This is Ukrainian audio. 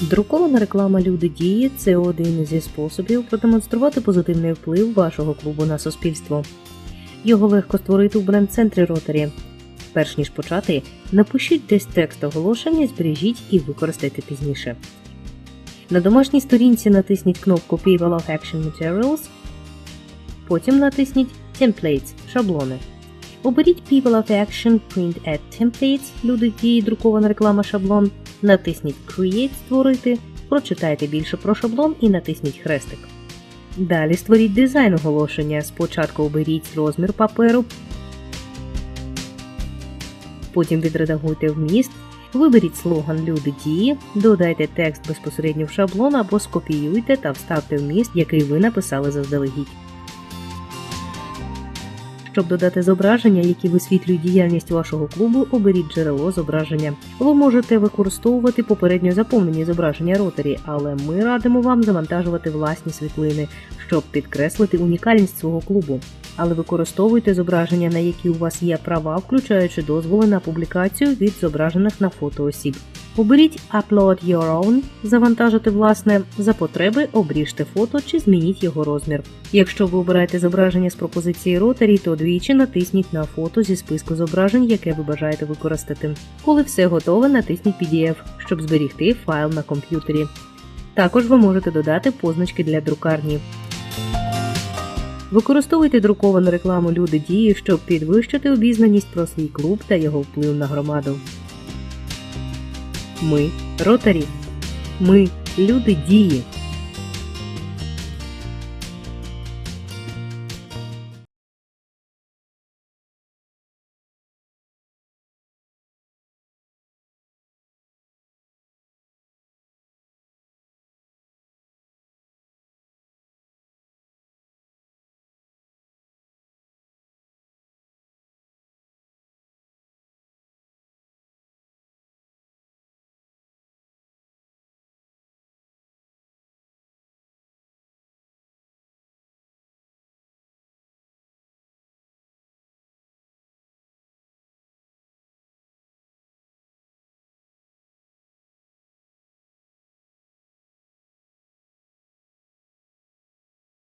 Друкована реклама Люди дії це один зі способів продемонструвати позитивний вплив вашого клубу на суспільство. Його легко створити в бренд-центрі Ротарі. Перш ніж почати, напишіть десь текст оголошення, збережіть і використайте пізніше. На домашній сторінці натисніть кнопку People of Action Materials, потім натисніть Templates шаблони. Оберіть People of Action Print Add Templates, люди дії друкована реклама шаблон, натисніть Create створити, прочитайте більше про шаблон і натисніть хрестик. Далі створіть дизайн оголошення. Спочатку оберіть розмір паперу, потім відредагуйте вміст, виберіть слоган Люди дії, додайте текст безпосередньо в шаблон або скопіюйте та вставте вміст, який ви написали заздалегідь. Щоб додати зображення, які висвітлюють діяльність вашого клубу, оберіть джерело зображення. Ви можете використовувати попередньо заповнені зображення ротарі, але ми радимо вам завантажувати власні світлини, щоб підкреслити унікальність свого клубу. Але використовуйте зображення, на які у вас є права, включаючи дозволи на публікацію від зображених на фото осіб. Оберіть Upload Your Own, завантажити власне за потреби, обріжте фото чи змініть його розмір. Якщо ви обираєте зображення з пропозиції Rotary, то двічі натисніть на фото зі списку зображень, яке ви бажаєте використати. Коли все готове, натисніть PDF, щоб зберігти файл на комп'ютері. Також ви можете додати позначки для друкарні. Використовуйте друковану рекламу люди дії, щоб підвищити обізнаність про свій клуб та його вплив на громаду. Ми Ротарі. Ми люди дії.